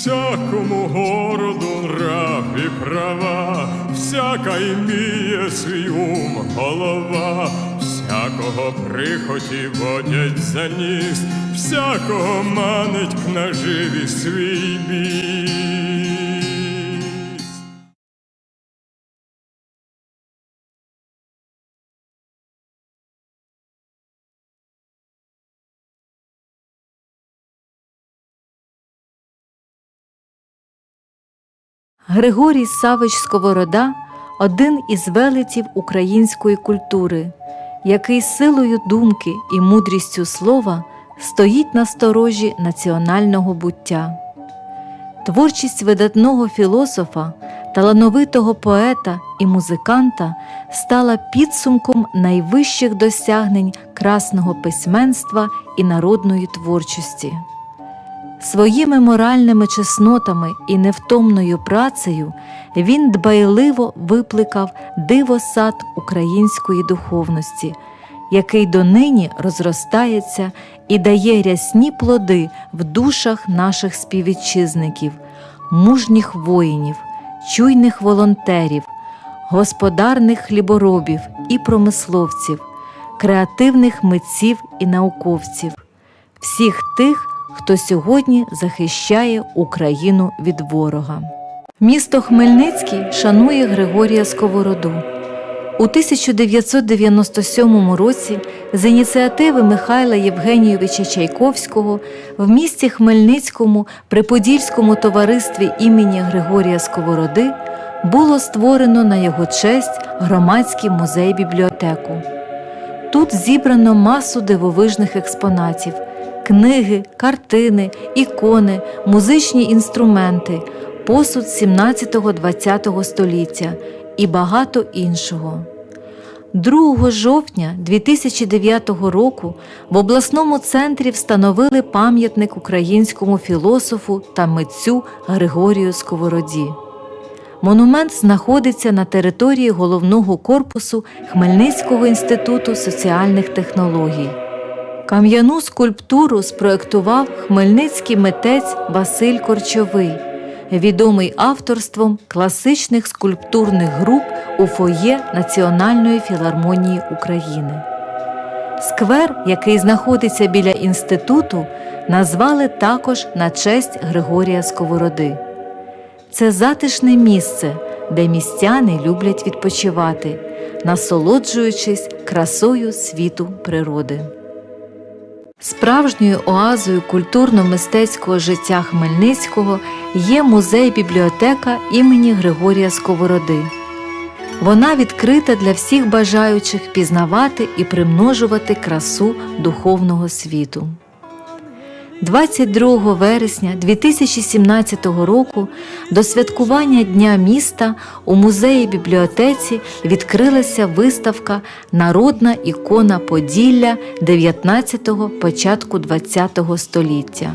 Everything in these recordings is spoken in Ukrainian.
Всякому городу нрав і права, всяка іміє свій ум голова, всякого прихоті водять за ніс, всякого манить к наживі свій біс. Григорій Савич Сковорода один із велетів української культури, який силою думки і мудрістю слова стоїть на сторожі національного буття. Творчість видатного філософа, талановитого поета і музиканта стала підсумком найвищих досягнень красного письменства і народної творчості. Своїми моральними чеснотами і невтомною працею він дбайливо випликав дивосад української духовності, який донині розростається і дає рясні плоди в душах наших співвітчизників, мужніх воїнів, чуйних волонтерів, господарних хліборобів і промисловців, креативних митців і науковців, всіх тих, хто сьогодні захищає Україну від ворога. Місто Хмельницький шанує Григорія Сковороду. У 1997 році з ініціативи Михайла Євгенійовича Чайковського в місті Хмельницькому при Подільському товаристві імені Григорія Сковороди було створено на його честь громадський музей-бібліотеку. Тут зібрано масу дивовижних експонатів, книги, картини, ікони, музичні інструменти, посуд 17-20 століття і багато іншого. 2 жовтня 2009 року в обласному центрі встановили пам'ятник українському філософу та митцю Григорію Сковороді. Монумент знаходиться на території головного корпусу Хмельницького інституту соціальних технологій. Кам'яну скульптуру спроектував хмельницький митець Василь Корчовий, відомий авторством класичних скульптурних груп у фоє Національної філармонії України. Сквер, який знаходиться біля інституту, назвали також на честь Григорія Сковороди. Це затишне місце, де містяни люблять відпочивати, насолоджуючись красою світу природи. Справжньою оазою культурно-мистецького життя Хмельницького є музей-бібліотека імені Григорія Сковороди. Вона відкрита для всіх бажаючих пізнавати і примножувати красу духовного світу. 22 вересня 2017 року до святкування Дня міста у музеї бібліотеці відкрилася виставка Народна ікона Поділля 19-го початку 20-го століття.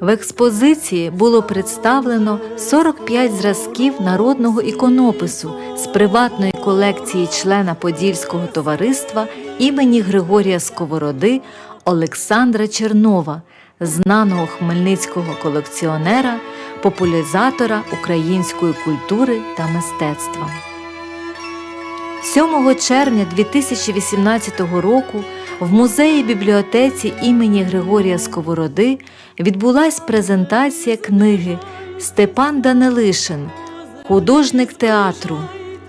В експозиції було представлено 45 зразків народного іконопису з приватної колекції члена Подільського товариства імені Григорія Сковороди Олександра Чернова, знаного хмельницького колекціонера, популяризатора української культури та мистецтва. 7 червня 2018 року в музеї бібліотеці імені Григорія Сковороди відбулась презентація книги Степан Данилишин, художник театру,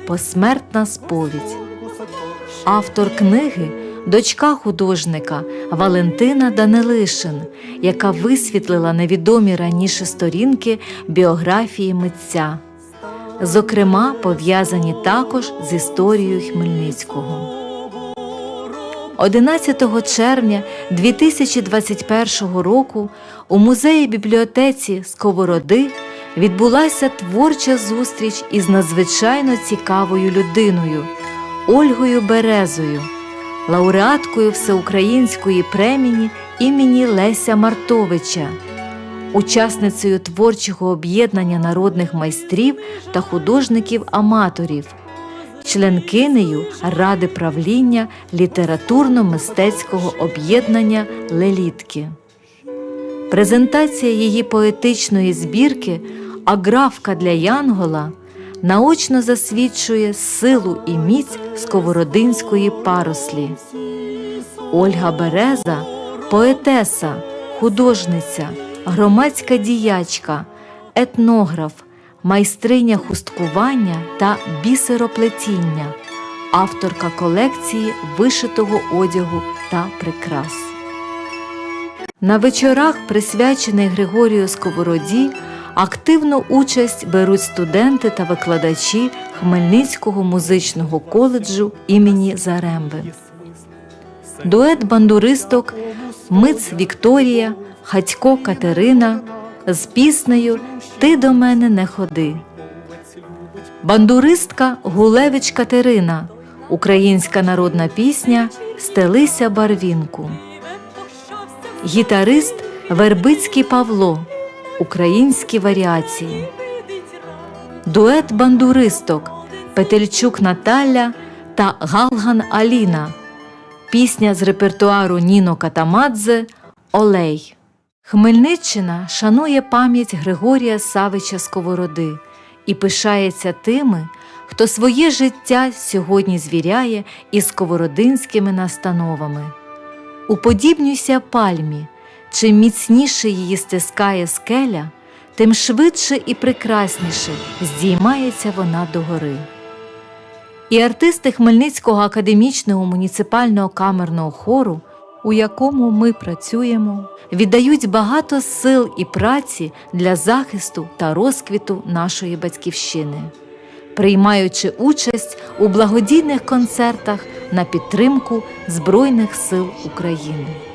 Посмертна сповідь. Автор книги дочка художника Валентина Данилишин, яка висвітлила невідомі раніше сторінки біографії митця зокрема пов'язані також з історією Хмельницького. 11 червня 2021 року у музеї бібліотеці Сковороди відбулася творча зустріч із надзвичайно цікавою людиною Ольгою Березою, лауреаткою всеукраїнської премії імені Леся Мартовича учасницею творчого об'єднання народних майстрів та художників-аматорів, членкинею Ради правління літературно-мистецького об'єднання Лелітки. Презентація її поетичної збірки Аграфка для Янгола наочно засвідчує силу і міць сковородинської парослі. Ольга Береза поетеса, художниця, громадська діячка, етнограф, майстриня хусткування та бісероплетіння, авторка колекції вишитого одягу та прикрас. На вечорах, присвячених Григорію Сковороді, активну участь беруть студенти та викладачі Хмельницького музичного коледжу імені Заремби. Дует бандуристок Миц Вікторія, Хатько Катерина з піснею Ти до мене не ходи. Бандуристка Гулевич Катерина, українська народна пісня Стелися барвінку. Гітарист Вербицький Павло, українські варіації. Дует бандуристок Петельчук Наталя та Галган Аліна. Пісня з репертуару Ніно Катамадзе Олей. Хмельниччина шанує пам'ять Григорія Савича Сковороди і пишається тими, хто своє життя сьогодні звіряє із сковородинськими настановами. Уподібнюйся пальмі, чим міцніше її стискає скеля, тим швидше і прекрасніше здіймається вона догори. І артисти Хмельницького академічного муніципального камерного хору, у якому ми працюємо, віддають багато сил і праці для захисту та розквіту нашої батьківщини, приймаючи участь у благодійних концертах на підтримку Збройних сил України.